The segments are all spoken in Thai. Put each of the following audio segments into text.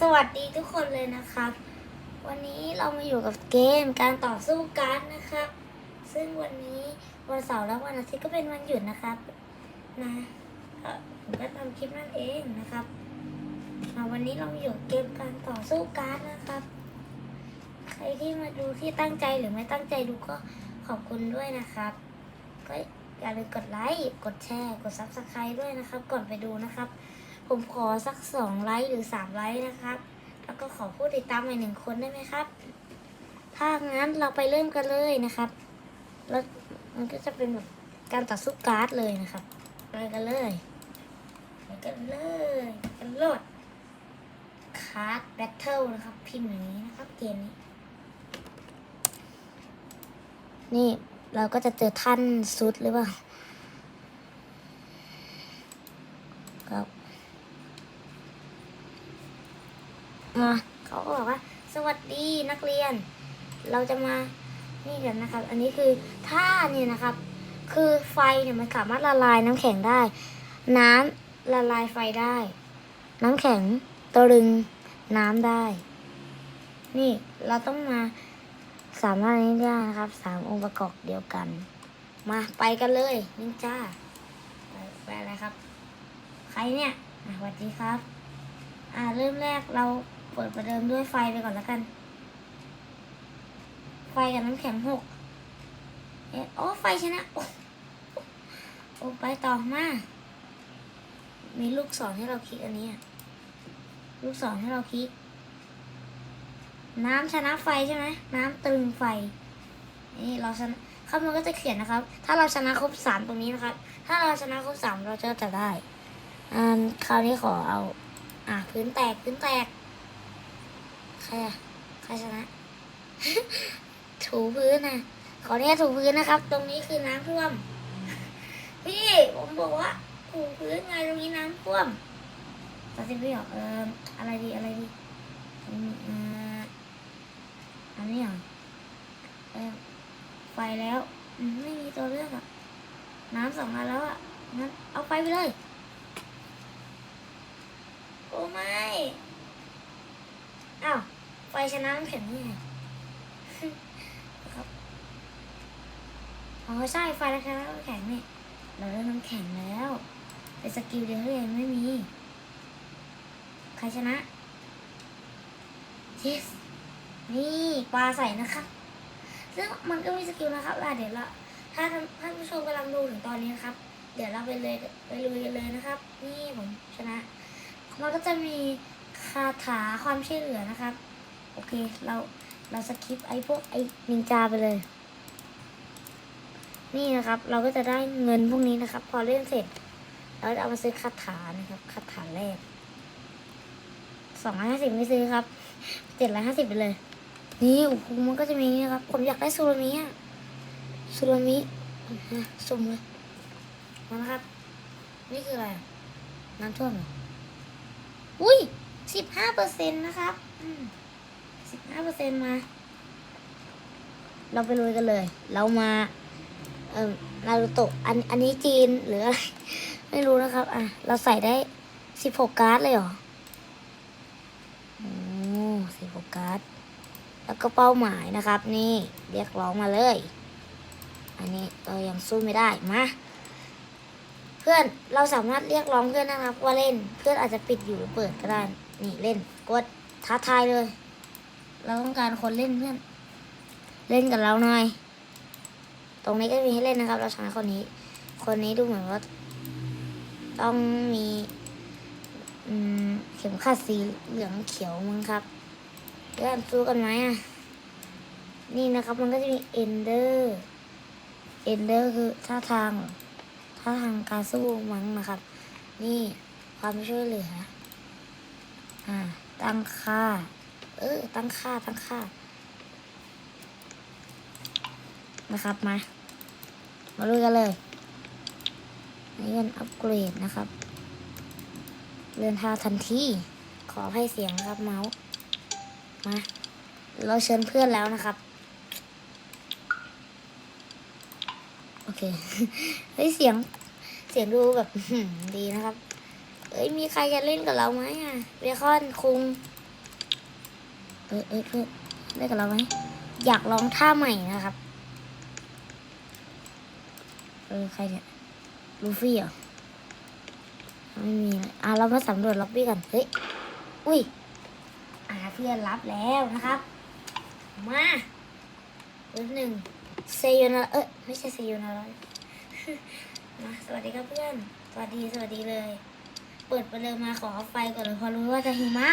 สวัสดีทุกคนเลยนะครับ วันนี้เรามาอยู่กับเกมการต่อสู้การดนะครับ ซึ่งวันนี้วันเสาร์และวันอาทิตย์ก็เป็นวันหยุดนะครับ นะเอ่อผมก็ทำคลิปนั่นเองนะครับวันนี้เรามาอยู่กับเกมการต่อสู้การดนะครับ ใครที่มาดูที่ตั้งใจหรือไม่ตั้งใจดูก็ขอบคุณด้วยนะครับ ก็อย่าลืมกดไลค์กดแชร์ กดซับสไครต์ด้วยนะครับก่อนไปดูนะครับ ผมขอสักสองไลค์หรือสามไลค์นะครับ แล้วก็ขอผู้ติดตามใหม่หนึ่งคนได้ไหมครับ ถ้างั้นเราไปเริ่มกันเลยนะครับ แล้วมันก็จะเป็นแบบการต่อสู้การ์ดเลยนะครับไปกันเลยไปกันเลยกันโลดคาร์ดแบทเทิลนะครับ พิมพ์อย่างนี้นะครับเกมนี้ นี่เราก็จะเจอท่านซุดหรือเปล่าครับ มาเขาก็บอกว่า สวัสดีนักเรียน เราจะมานี่กันนะครับ อันนี้คือท่าเนี่ยนะครับ คือไฟเนี่ยมันสามารถละลายน้ำแข็งได้ น้ำละลายไฟได้ น้ำแข็งตรึงน้ำได้ นี่เราต้องมาสามารถนี้ได้นะครับสามองค์ประกอบเดียวกัน มาไปกันเลยนินจ้าไปอะไรครับ ใครเนี่ยสวัสดีครับ อ่าเริ่มแรกเรา เปิดประเดิมด้วยไฟไปก่อนแล้วกัน ไฟกับน้ำแข็งหกเอ๊ะโอ้ไฟชนะ โอ้โอไปต่อมา มีลูกศรให้เราคลิกอันนี้ ลูกศรให้เราคลิก น้ำชนะไฟใช่ไหม น้ำตึงไฟ นี่เราชนะข้างบนก็จะเขียนนะครับ ถ้าเราชนะครบสามตรงนี้นะครับ ถ้าเราชนะครบสามเราจะจะได้ อ่า คราวนี้ขอเอา อะพื้นแตกพื้นแตก ใครอะใครชนะ ถูพื้นนะขอเนี่ยถูพื้นนะครับ ตรงนี้คือน้ำท่วม พี่ผมบอกว่าถูพื้นไงตรงนี้น้ำท่วมตัดสินไม่ออกเอออะไรดีอะไรดีอืมอ่าอันนี้เหรอเออไฟแล้วอืมไม่มีตัวเลือกอะน้ำสองอันแล้วอะงั้นเอาไฟไปเลยโอ้ไม่อ้าว ไฟชนะน้ำแข็งนี่ครับอ๋อใช่ไฟชนะน้ำแข็งนี่เราได้น้ำแข็งแล้วเป็นสกิลเดียวที่ยังไม่มี ใครชนะ yes นี่ปลาใส่นะครับ ซึ่งมันก็มีสกิลนะครับอะเดี๋ยวเราถ้าท่านท่านผู้ชมกำลังดูถึงตอนนี้นะครับ เดี๋ยวเราไปเลยไปลุยกันเลยนะครับ นี่ผมชนะมันก็จะมีคาถาความช่วยเหลือนะครับ โอเค เราเราสกิปไอ้พวกไอ้นินจาไปเลย นี่นะครับ เราก็จะได้เงินพวกนี้นะครับ พอเล่นเสร็จ เราจะเอามาซื้อคาถานะครับคาถาแรกสองร้อยห้าสิบไม่ซื้อครับเจ็ดร้อยห้าสิบไปเลย นี่โอ้โหมันก็จะมีนะครับ ผมอยากได้ซูรามิอะซูรามิสมเลยนะครับ นี่คืออะไร น้ำท่วมเหรออุ้ยสิบห้าเปอร์เซ็นต์นะครับ อืม 15%มา เราไปลุยกันเลย เรามา เออนารูโตะอันอันนี้จีนหรืออะไรไม่รู้นะครับ อะ เราใส่ได้ 16 การ์ดเลยเหรอโอ้16 การ์ด แล้วก็เป้าหมายนะครับ นี่เรียกร้องมาเลย อันนี้เรายังสู้ไม่ได้มาเพื่อนเราสามารถเรียกร้องเพื่อนนะครับ ว่าเล่นเพื่อนอาจจะปิดอยู่หรือเปิดก็ได้ นี่เล่นกดท้าทายเลย เราต้องการคนเล่นเพื่อน เล่นกับเราหน่อย ตรงนี้ก็มีให้เล่นนะครับ เราชนะคนนี้ คนนี้ดูเหมือนว่า ต้องมีเข็มขัดสีเหลืองเขียวมั้งครับเพื่อนสู้กันไหมอะ นี่นะครับมันก็จะมีเอนเดอร์เอนเดอร์คือท่าทางเหรอถ้าทางการสู้มั้งนะครับ นี่ความช่วยเหลือ อ่า ตั้งค่า เออ ตั้งค่า ตั้งค่า นะครับ มา มาลุยกันเลย นี่เป็นอัปเกรดนะครับเลื่อนท่าทันที ขอให้เสียงครับเมาส์ มา เราเชิญเพื่อนแล้วนะครับ โอเค เฮ้ย เสียง เสียงดูแบบดีนะครับ เอ้ย มีใครจะเล่นกับเราไหมอะเบคอนคุง เอ้ยเอ้ยเพื่อนเล่นกับเราไหมอยากลองท่าใหม่นะครับ เออใครเนี่ยลูฟี่เหรอ ไม่มีเลยอะเรามาสำรวจล็อบบี้กัน เฮ้ย อุ้ย อ่าเพื่อนรับแล้วนะครับ มาเบอร์หนึ่งเซโยนาเอ้ยไม่ใช่เซโยนาแล้วมาสวัสดีครับเพื่อน สวัสดีสวัสดีเลย เปิดไปเลยมาขอไฟก่อนเลยพอรู้ว่าจะหิมะ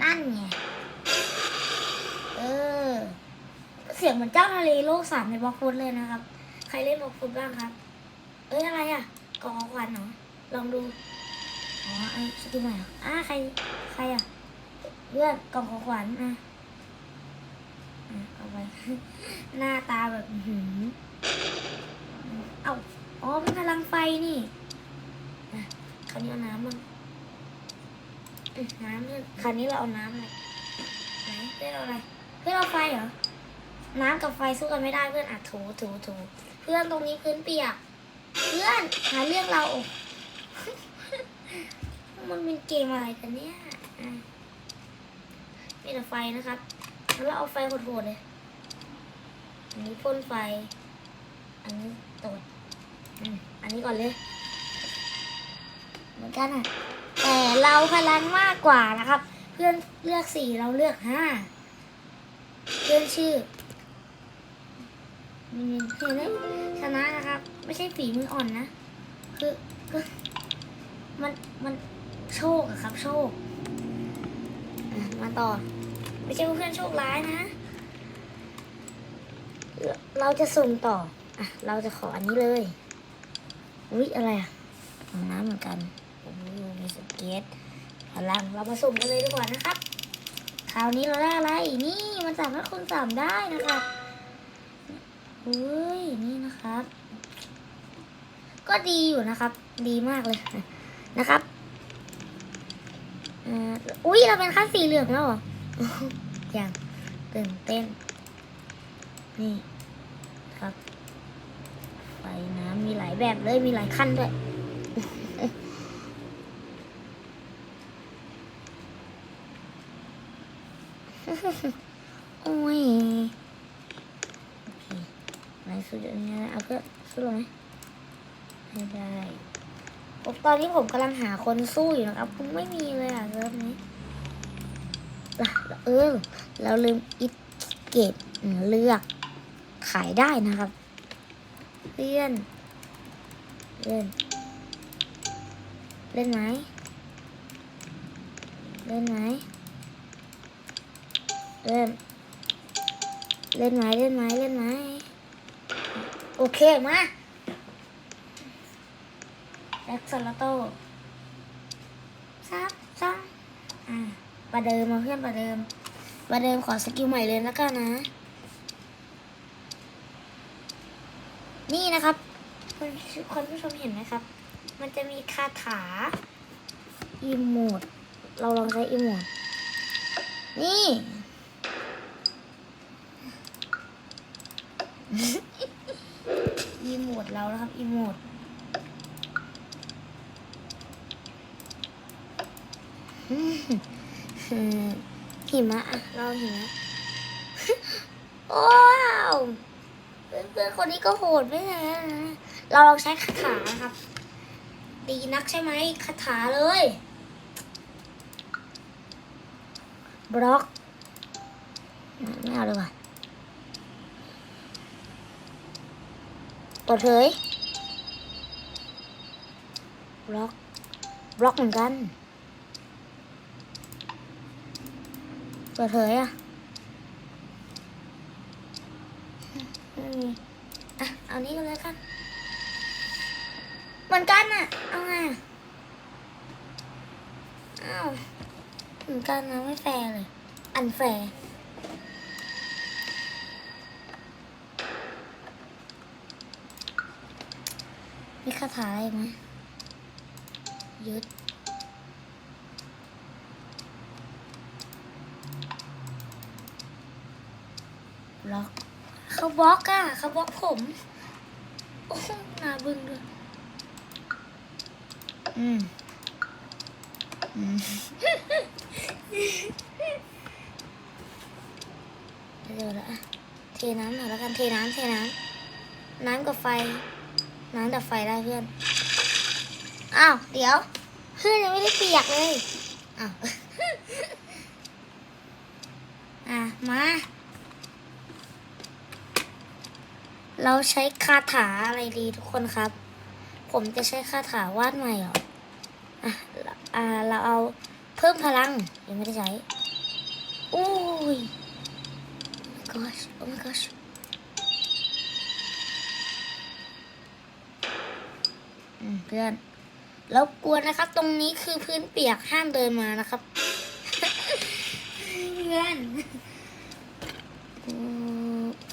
นั่นไง เออ เสียงเหมือนเจ้าทะเลโลกสามในบล็อกฟุตเลยนะครับ ใครเล่นบล็อกฟุตบ้างครับ เอ้ยอะไรอะกองควันเหรอ ลองดู อ๋อไอ้สกิลใหม่อะใคร ใครอะเพื่อนกล่องของขวัญอะเอาไป หน้าตาแบบอื้อหือเอ้าอ๋อเป็นพลังไฟนี่ อะคราวนี้เอาน้ำมั้ง น้ำเนี่ยคราวนี้เราเอาน้ำอะไรไหนเพื่อนเอาอะไร เพื่อนเอาไฟเหรอ น้ำกับไฟสู้กันไม่ได้เพื่อนอะถูถูถูเพื่อนตรงนี้พื้นเปียก เพื่อนหาเรื่องเรามันเป็นเกมอะไรกันเนี่ยอะมีแต่ไฟนะครับ แล้วเราเอาไฟโหดๆเลย อันนี้พ่นไฟ อันนี้ตดอันนี้ก่อนเลย เหมือนกันอะ แต่เราพลังมากกว่านะครับ เพื่อนเลือกสี่เราเลือกห้าเพื่อนชื่อเห็นไหมชนะนะครับ ไม่ใช่ฝีมืออ่อนนะ คือคือมันมันโชคอะครับ โชค มาต่อ ไม่ใช่ว่าเพื่อนโชคร้ายนะ เราจะสุ่มต่อ อะ เราจะขออันนี้เลย อุ๊ย อะไรอะของน้ำเหมือนกัน เกตพลังเรามาสุ่มกันเลยดีกว่านะครับ คราวนี้เราได้อะไร นี่มันสามารถคูณสามได้นะครับอุ้ย นี่นะครับ ก็ดีอยู่นะครับ ดีมากเลยนะครับอุ้ยเราเป็นขั้นสีเหลืองแล้วเหรอ อย่างตื่นเต้น นี่ครับ ไฟน้ำมีหลายแบบเลย มีหลายขั้นด้วย โอ้ย โอเค สุดอันนี้นะเอาเพื่อสู้ลยไหมไม่ได้ผมตอนนี้ผมกำลังหาคนสู้อยู่นะครับผมไม่มีเลยอะเริ่มนี้ล่ะเออ เราลืมอิทเกตเลือก ขายได้นะครับเพื่อน เล่น เล่นไหมเล่นไหมเล่น เล่นไหมเล่นไหมเล่นไหม โอเค มาแอ็กซ์ลโต้ซับซับอ่าประเดิมมาเพื่อนประเดิมประเดิมขอสกิลใหม่เลยแล้วกันนะ นี่นะครับคนคนผู้ชมเห็นไหมครับ มันจะมีคาถาอีโมด เราลองใช้อีโมด นี่ อีโมด เรานะครับอีโมดหิมะอะเราหิมะว้าวเพื่อนๆคนนี้ก็โหดไม่แพ้นะเราลองใช้คาถานะครับ ดีนักใช่ไหมคาถาเลยบล็อกไม่เอาเลยว่ะ ปิดเผยบล็อกบล็อกเหมือนกัน เปิดเผยอะไม่มีอะ เอานี้กันเลยกัน เหมือนกันอะ เอาไงอะอ้าวเหมือนกันนะไม่แฟร์เลย อันแฟร์ มีคาถาอะไรไหมยึดบล็อกเขาบล็อกอะเขาบล็อกผมโอ้โหนาบึ้งด้วยอืมอืมโดนแล้วอะเทน้ำหน่อยแล้วกันเทน้ำเทน้ำน้ำกับไฟ น้ำดับไฟได้เพื่อน อ้าว เดี๋ยวเพื่อนยังไม่ได้เปียกเลย อ้าว อะ มา เราใช้คาถาอะไรดีทุกคนครับ ผมจะใช้คาถาวาดใหม่เหรอ อะ อ่า เราเอาเพิ่มพลัง ยังไม่ได้ใช้โอ้ย oh my gosh oh my gosh อืม เพื่อนแล้วกลัวนะครับ ตรงนี้คือพื้นเปียกห้ามเดินมานะครับ เพื่อน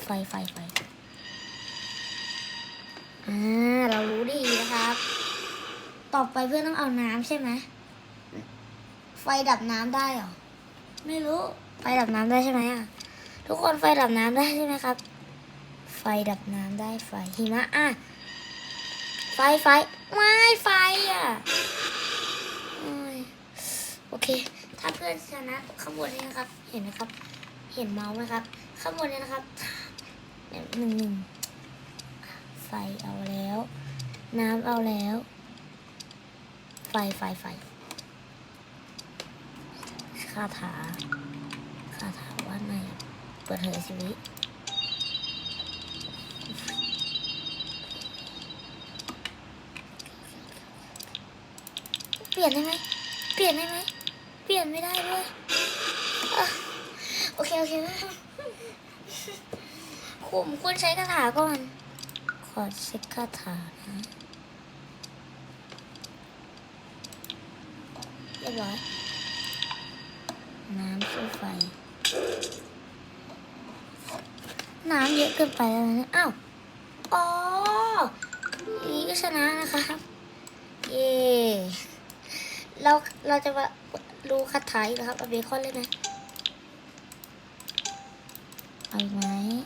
ไฟไฟไฟอ่าเรารู้ดีนะครับ ต่อไปเพื่อนต้องเอาน้ำใช่ไหมไฟดับน้ำได้หรอ ไม่รู้ไฟดับน้ำได้ใช่ไหมอะทุกคนไฟดับน้ำได้ใช่ไหมครับ ไฟดับน้ำได้ไฟหิมะอะ ฟไฟไม่ไฟอะโอเค ถ้าเพื่อนชนะข้างบนนี้นะครับ เห็นไหมครับ เห็นเมาส์ไหมครับ ข้างบนนี้นะครับหนึ่งหนึ่งไฟเอาแล้ว น้ำเอาแล้ว ไฟไฟไฟคาถาคาถาว่าไงเปิดเผยชีวิต ลี่ยนได้ไหมเปลี่ยนได้ไหมเปลี่ยนไม่ได้ด้วยโอเคโอเคผมควรใช้คาถาก่อน ขอเช็คคาถานะเรียบร้อย น้ำสู้ไฟ น้ำเยอะเกินไปแล้วนะ อ้าว อ๋ออย่างนี้ก็ชนะนะครับเย่ เราเราจะมาดูคาถาอีกแล้วครับเอาเบคอนเลยนะเอาอีกไหม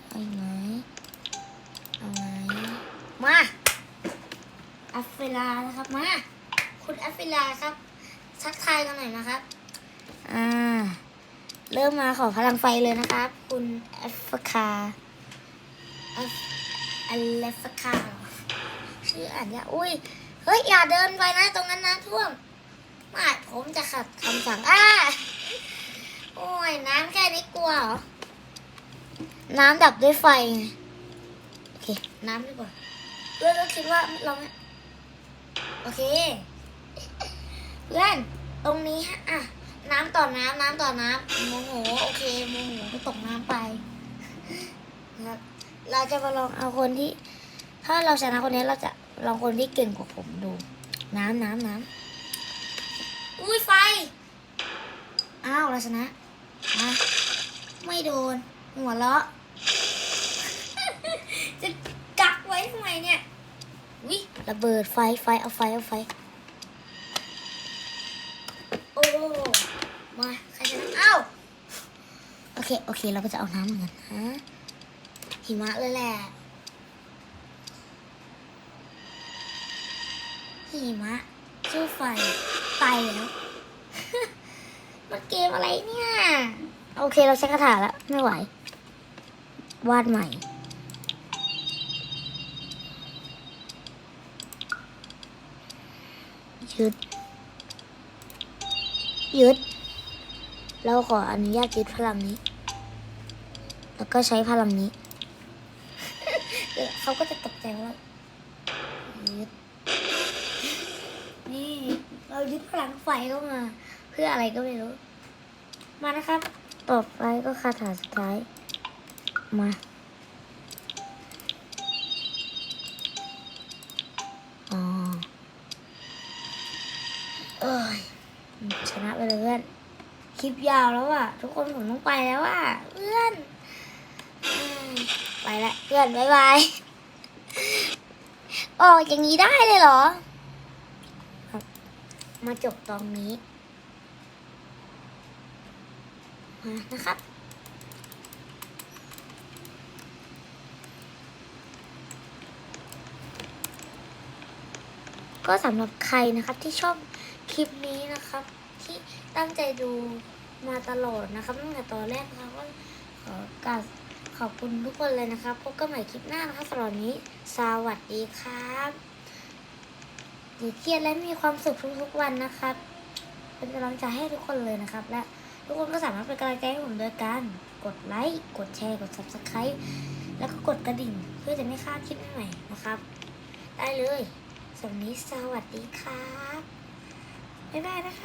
เอาอีกไหมเอาไหมมาอัฟเฟลานะครับมาคุณอัฟเฟลาครับทักทายกันหน่อยนะครับ อ่า เริ่มมาขอพลังไฟเลยนะครับ คุณอัฟคาอัฟอัลฟคาชื่ออ่านยาอุ้ยเฮ้ยอย่าเดินไปนะตรงนั้นน้ำท่วม ไม่ผมจะขัดคำสั่งอ้าโอ้ยน้ำแค่นี้กลัวเหรอ น้ำดับด้วยไฟไงโอเค น้ำดีกว่าเพื่อนก็คิดว่าเราไม่โอเค เพื่อน ตรงนี้ฮะอะน้ำต่อน้ำน้ำต่อน้ำโมโหโอเคโมโหก็ตกน้ำไปนะครับเราจะมาลองเอาคนที่ ถ้าเราชนะคนนี้เราจะลองคนที่เก่งกว่าผมดู น้ำน้ำน้ำ อุ้ยไฟ อ้าวเราชนะนะไม่โดน หัวเราะ จะกักไว้ทำไมเนี่ยวิระเบิดไฟไฟเอาไฟเอาไฟ โอ้ มาใครชนะอ้าวโอเค โอเค เราก็จะเอาน้ำเหมือนกันฮะหิมะเลยแหละหิมะสู้ไฟ ไปแล้วมันเกมอะไรเนี่ย โอเคเราใช้คาถาแล้ว ไม่ไหว วาดใหม่ ยึด ยึด เราขออนุญาตยึดพลังนี้ แล้วก็ใช้พลังนี้เดี๋ยวเขาก็จะตกใจว่ายึด นี่ เรา ยึดพลังไฟเข้ามา เพื่ออะไรก็ไม่รู้ มานะครับ ต่อไปก็คาถาสุดท้าย มาอ๋อเอ้ยชนะไปเลยเพื่อน คลิปยาวแล้วอะ ทุกคนผมต้องไปแล้วอะเพื่อนไปละเพื่อน บ๊ายบายออกอย่างนี้ได้เลยเหรอ มาจบตรงนี้ มานะครับ ก็สำหรับใครนะครับที่ชอบคลิปนี้นะครับ ที่ตั้งใจดูมาตลอดนะครับตั้งแต่ตอนแรกนะครับก็ขอกราบอบคุณทุกคนเลยนะครับพบกันใหม่คลิปหน้านะครับสำหรับนี้ สวัสดีครับ ดีเครียดและมีความสุขทุกๆวันนะครับ เป็นกำลังใจให้ทุกคนเลยนะครับ และทุกคนก็สามารถเป็นกำลังใจให้ผมโดยการกดไลค์กดแชร์กด subscribe แล้วก็กดกระดิ่งเพื่อจะไม่พลาดคลิปใหม่ๆนะครับ ได้เลยสำหรับวันนี้สวัสดีครับบ๊ายบายนะครับ